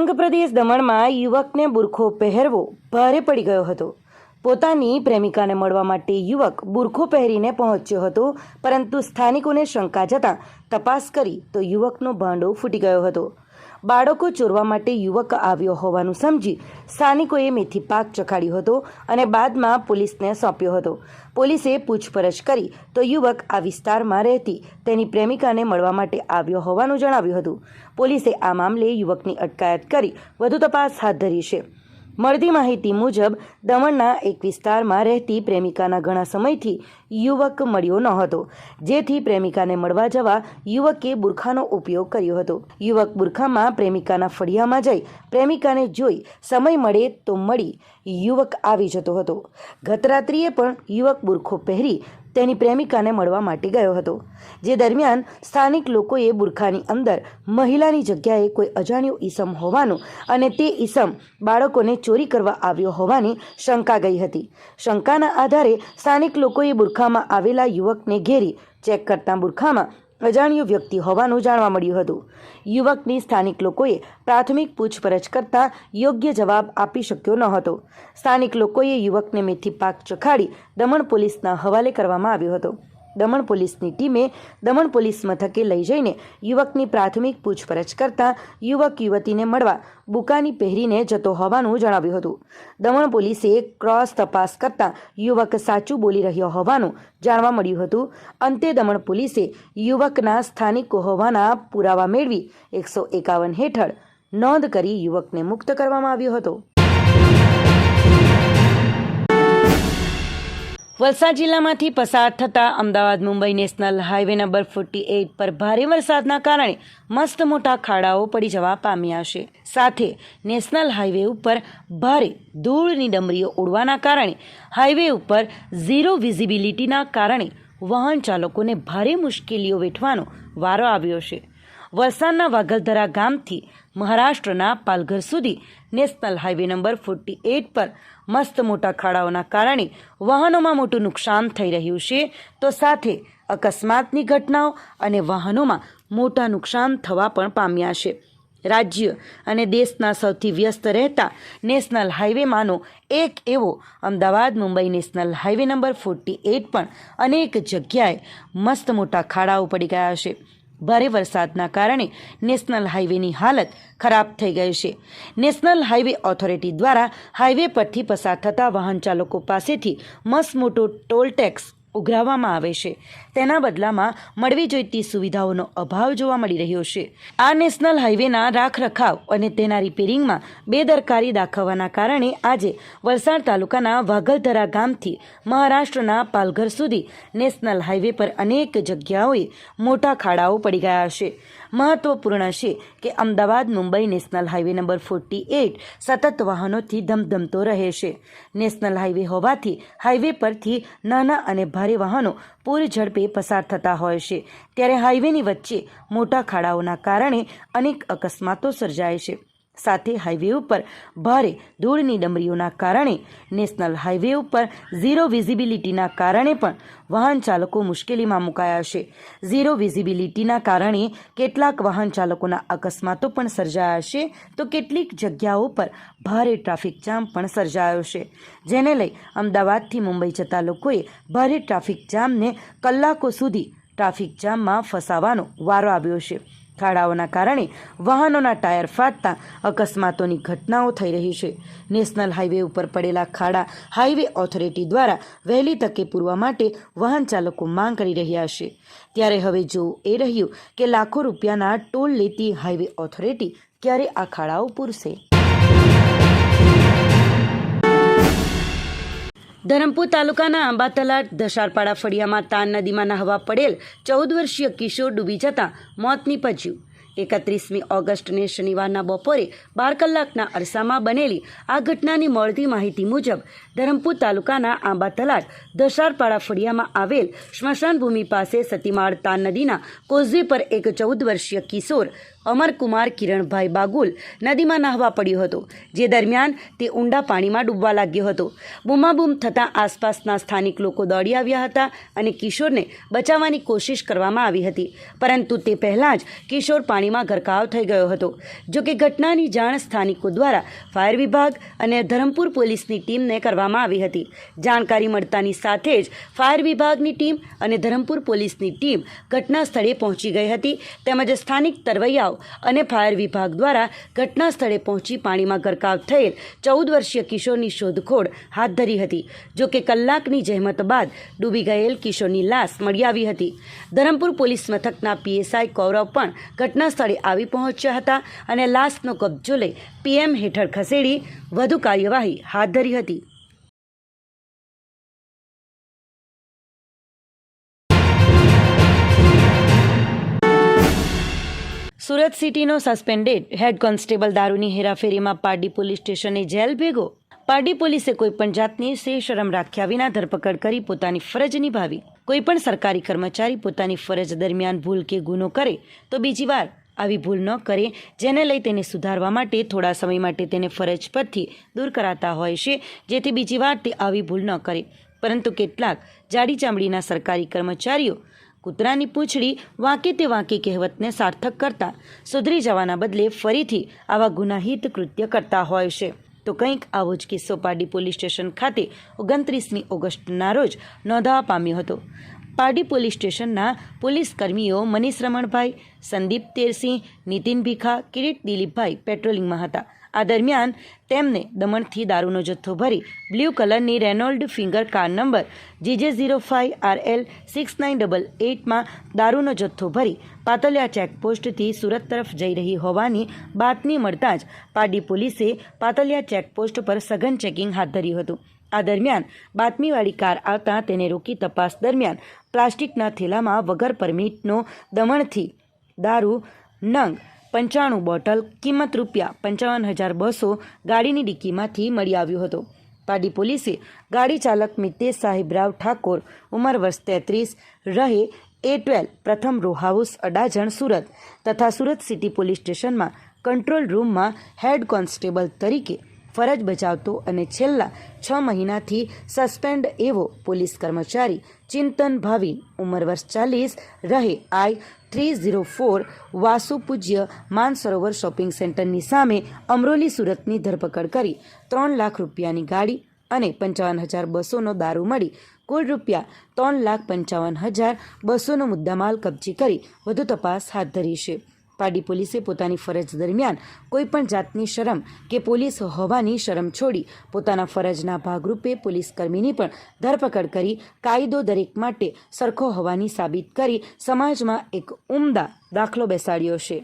સંઘપ્રદેશ દમણમાં યુવકને બુરખો પહેરવો ભારે પડી ગયો હતો. પોતાની પ્રેમિકાને મળવા માટે યુવક બુરખો પહેરીને પહોંચ્યો હતો, પરંતુ સ્થાનિકોને શંકા જતાં તપાસ કરી તો યુવકનો ભાંડો ફૂટી ગયો હતો. બાળકો ચોરવા માટે યુવક આવ્યો હોવાનું સમજી સ્થાનિકોએ મેથી પાક ચખાડ્યો હતો અને બાદમાં પોલીસને સોંપ્યો હતો. પોલીસે પૂછપરછ કરી તો યુવક આ વિસ્તારમાં રહેતી તેની પ્રેમિકાને મળવા માટે આવ્યો હોવાનું જણાવ્યું હતું. પોલીસે આ મામલે યુવકની અટકાયત કરી વધુ તપાસ હાથ ધરી છે. મળતી માહિતી મુજબ, દમણના એક વિસ્તારમાં રહેતી પ્રેમિકાના ઘણા સમયથી યુવક મળ્યો ન હતો. જેથી પ્રેમિકાને મળવા જવા યુવકે બુરખાનો ઉપયોગ કર્યો હતો. યુવક બુરખામાં પ્રેમિકાના ફળિયામાં જઈ પ્રેમિકાને જોઈ સમય મળે તો મળી યુવક આવી જતો હતો. ગત રાત્રિએ પણ યુવક બુરખો પહેરી તેની પ્રેમિકાને મળવા માટે ગયો હતો, જે દરમિયાન સ્થાનિક લોકોએ બુરખાની અંદર મહિલાની જગ્યાએ કોઈ અજાણ્યો ઈસમ હોવાનું અને તે ઈસમ બાળકોને ચોરી કરવા આવ્યો હોવાની શંકા ગઈ હતી. શંકાના આધારે સ્થાનિક લોકોએ બુરખામાં આવેલા યુવકને ઘેરી ચેક કરતા બુરખામાં અજાણ્યો વ્યક્તિ હોવાનું જાણવા મળ્યું હતું. યુવકની સ્થાનિક લોકોએ પ્રાથમિક પૂછપરછ કરતાં યોગ્ય જવાબ આપી શક્યો ન હતો. સ્થાનિક લોકોએ યુવકને મેથી પાક ચખાડી દમણ પોલીસના હવાલે કરવામાં આવ્યો હતો. દમણ પોલીસની ટીમે દમણ પોલીસ મથકે લઈ જઈને યુવકની પ્રાથમિક પૂછપરછ કરતા યુવક યુવતીને મળવા બુકાની પહેરીને જતો હોવાનું જણાવ્યું હતું. દમણ પોલીસે ક્રોસ તપાસ કરતા યુવક સાચું બોલી રહ્યો હોવાનું જાણવા મળ્યું હતું. અંતે દમણ પોલીસે યુવકના સ્થાનિક હોવાના પુરાવા મેળવી એકસો એકાવન હેઠળ નોંધ કરી યુવકને મુક્ત કરવામાં આવ્યો હતો. વલસાડ જિલ્લામાંથી પસાર થતા Ahmedabad Mumbai national highway number forty eight પર ભારે વરસાદના કારણે મસ્ત મોટા ખાડાઓ પડી જવા પામ્યા છે. સાથે નેશનલ હાઈવે ઉપર ભારે ધૂળની ડમરીઓ ઉડવાના કારણે હાઈવે ઉપર ઝીરો વિઝિબિલિટીના કારણે વાહન ચાલકોને ભારે મુશ્કેલીઓ વેઠવાનો વારો આવ્યો છે. વલસાડના વાઘલધરા ગામથી મહારાષ્ટ્રના પાલઘર સુધી national highway number forty eight પર મસ્ત મોટા ખાડાઓના કારણે વાહનોમાં મોટું નુકસાન થઈ રહ્યું છે. તો સાથે અકસ્માતની ઘટનાઓ અને વાહનોમાં મોટા નુકસાન થવા પણ પામ્યા છે. રાજ્ય અને દેશના સૌથી વ્યસ્ત રહેતા નેશનલ હાઈવેમાંનો એક એવો Ahmedabad Mumbai national highway number forty eight પણ અનેક જગ્યાએ મસ્ત મોટા ખાડાઓ પડી ગયા છે. ભારે વરસાદના કારણે નેશનલ હાઈવેની હાલત ખરાબ થઈ ગઈ છે. નેશનલ હાઈવે ઓથોરિટી દ્વારા હાઈવે પરથી પસાર થતા વાહન ચાલકો પાસેથી મસમોટો મોટો ટોલ ટેક્સ ઉઘરાવવામાં આવે છે. તેના બદલામાં મળવી જોઈતી સુવિધાઓનો અભાવ જોવા મળી રહ્યો છે. આ નેશનલ હાઈવેના રાખરખાવ અને તેના રિપેરિંગમાં બેદરકારી દાખવવાના કારણે આજે વલસાડ તાલુકાના વાઘલધરા ગામથી મહારાષ્ટ્રના પાલઘર સુધી નેશનલ હાઈવે પર અનેક જગ્યાઓએ મોટા ખાડાઓ પડી ગયા છે. મહત્વપૂર્ણ છે કે Ahmedabad Mumbai national highway number forty eight સતત વાહનોથી ધમધમતો રહે છે. નેશનલ હાઈવે હોવાથી હાઈવે પરથી નાના અને ભારે વાહનો પૂર ઝડપે પસાર થતા હોય છે. ત્યારે હાઈવેની વચ્ચે મોટા ખાડાઓના કારણે અનેક અકસ્માતો સર્જાય છે. સાથે હાઈવે ઉપર ભારે ધૂળની ડમરીઓના કારણે નેશનલ હાઈવે ઉપર ઝીરો વિઝિબિલિટીના કારણે પણ વાહન ચાલકો મુશ્કેલીમાં મુકાયા છે. ઝીરો વિઝિબિલિટીના કારણે કેટલાક વાહન ચાલકોના અકસ્માતો પણ સર્જાયા છે. તો કેટલીક જગ્યાઓ પર ભારે ટ્રાફિક જામ પણ સર્જાયો છે. જેને લઈ અમદાવાદથી મુંબઈ જતા લોકોએ ભારે ટ્રાફિક જામને કલાકો સુધી ટ્રાફિક જામમાં ફસાવાનો વારો આવ્યો છે. ખાડાઓના કારણે વાહનોના ટાયર ફાટતા અકસ્માતોની ઘટનાઓ થઈ રહી છે. નેશનલ હાઈવે ઉપર પડેલા ખાડા હાઈવે ઓથોરિટી દ્વારા વહેલી તકે પૂરવા માટે વાહન ચાલકો માંગ કરી રહ્યા છે. ત્યારે હવે જોવું એ રહ્યું કે લાખો રૂપિયાના ટોલ લેતી હાઈવે ઓથોરિટી, ક્યારે આ ખાડાઓ પૂરશે? ધરમપુર તાલુકાના આંબાતલા દશારપાડા ફળિયામાં તાન નદીમાં નહાવા પડેલ ચૌદ વર્ષીય કિશોર ડૂબી જતાં મોત નીપજ્યું. એકત્રીસમી ઓગસ્ટને શનિવારના બપોરે બાર કલાકના અરસામાં બનેલી આ ઘટનાની મળતી માહિતી મુજબ ધરમપુર તાલુકાના આંબા તલાટ દશારપાડા ફળિયામાં આવેલ સ્મશાનભૂમિ પાસે સતીમાળ તાન નદીના કોઝવે પર એક ચૌદ વર્ષીય કિશોર અમરકુમાર કિરણભાઈ બાગુલ નદીમાં નાહવા પડ્યો હતો. જે દરમિયાન તે ઊંડા પાણીમાં ડૂબવા લાગ્યો હતો. બૂમાબૂમ થતાં આસપાસના સ્થાનિક લોકો દોડી આવ્યા હતા અને કિશોરને બચાવવાની કોશિશ કરવામાં આવી હતી. પરંતુ તે પહેલાં જ કિશોર પાણીમાં ગરકાવ થઈ ગયો હતો. જોકે ઘટનાની જાણ સ્થાનિકો દ્વારા ફાયર વિભાગ અને ધરમપુર પોલીસની ટીમને કરવામાં આવી હતી. જાણકારી મળતાની સાથે જ ફાયર વિભાગની ટીમ અને ધરમપુર પોલીસની ટીમ ઘટના સ્થળે પહોંચી ગઈ હતી. તેમજ સ્થાનિક તરવૈયાઓ અને ફાયર વિભાગ દ્વારા ઘટના સ્થળે પહોંચી પાણીમાં ગરકાવ થયેલ ચૌદ વર્ષીય કિશોરની શોધખોળ હાથ ધરી હતી જોકે કલાકની જહેમત બાદ ડૂબી ગયેલ કિશોરની લાશ મળી આવી હતી. ધરમપુર પોલીસ મથકના પીએસઆઈ કૌરવ પણ ઘટના સ્થળે આવી પહોંચ્યા હતા અને લાશનો કબજો લઈ પીએમ હેઠળ ખસેડી વધુ કાર્યવાહી હાથ ધરી હતી. સુરત સિટીનો સસ્પેન્ડેડ હેડ કોન્સ્ટેબલ દારૂની હેરાફેરીમાં પારડી પોલીસ સ્ટેશને જેલ ભેગો. પારડી પોલીસે કોઈપણ જાતની શરમ રાખ્યા વિના ધરપકડ કરી પોતાની ફરજ નિભાવી. કોઈપણ સરકારી કર્મચારી પોતાની ફરજ દરમિયાન ભૂલ કે ગુનો કરે, તો બીજી વાર આવી ભૂલ ન કરે, જેને લઈ તેને સુધારવા માટે થોડા સમય માટે તેને ફરજ પરથી દૂર કરાતા હોય છે, જેથી બીજી વાર તે આવી ભૂલ ન કરે. પરંતુ કેટલાક જાડી ચામડીના સરકારી કર્મચારીઓ કૂતરાની પૂંછડી વાંકે તે વાંકી કહેવતને સાર્થક કરતા સુધરી જવાના બદલે ફરીથી આવા ગુનાહિત કૃત્ય કરતા હોય છે. તો કંઈક આવો જ કિસ્સો પારડી પોલીસ સ્ટેશન ખાતે ઓગણત્રીસમી ઓગસ્ટના રોજ નોંધાવા પામ્યો હતો. પારડી પોલીસ સ્ટેશનના પોલીસ કર્મીઓ મનીષ રમણભાઈ, સંદીપ તેરસિંહ, નીતિન ભીખા, કિરીટ દિલીપભાઈ પેટ્રોલિંગમાં હતા. આ દરમિયાન તેમને દમણથી દારૂનો જથ્થો ભરી બ્લુ કલરની Renault finger car number G J zero five R L six nine double એટમાં દારૂનો જથ્થો ભરી પાતલિયા ચેકપોસ્ટથી સુરત તરફ જઈ રહી હોવાની બાતમી મળતાં જ પાડી પોલીસે પાતલિયા ચેકપોસ્ટ પર સઘન ચેકિંગ હાથ ધર્યું હતું. આ દરમિયાન બાતમીવાળી કાર આવતા તેને રોકી તપાસ દરમિયાન પ્લાસ્ટિકના થેલામાં વગર પરમિટનો દમણથી દારૂ નંગ પંચાણું બોટલ કિંમત રૂપિયા પંચાવન હજાર બસો ગાડીની ડિક્કીમાંથી મળી આવ્યો હતો. પાડી પોલીસે ગાડી ચાલક મિતેશ સાહેબરાવ ઠાકોર, ઉંમર વર્ષ તેત્રીસ, રહે એ ટ્વેલ્વ, પ્રથમ રો હાઉસ અડાજણ, સુરત તથા સુરત સિટી પોલીસ સ્ટેશનમાં કંટ્રોલ રૂમમાં હેડ કોન્સ્ટેબલ તરીકે ફરજ બજાવતો અને છેલ્લા છ મહિનાથી સસ્પેન્ડ એવો પોલીસ કર્મચારી ચિંતન ભાવિન, ઉંમર વર્ષ ચાલીસ, રહે I three zero four Vasupujya Mansarovar shopping સેન્ટરની સામે અમરોલી સુરતની ધરપકડ કરી ત્રણ લાખ રૂપિયાની ગાડી અને પંચાવન હજાર બસોનો દારૂ મળી કુલ રૂપિયા ત્રણ લાખ પંચાવન હજાર બસોનો મુદ્દામાલ કબજે કરી વધુ તપાસ હાથ ધરી છે પાડી પોલીસે પોતાની ફરજ દરમિયાન કોઈપણ જાતની શરમ કે પોલીસ હોવાની શરમ છોડી પોતાના ફરજના ભાગરૂપે પોલીસકર્મીની પણ ધરપકડ કરી કાયદો દરેક માટે સરખો હોવાની સાબિત કરી સમાજમાં એક ઉમદા દાખલો બેસાડ્યો છે.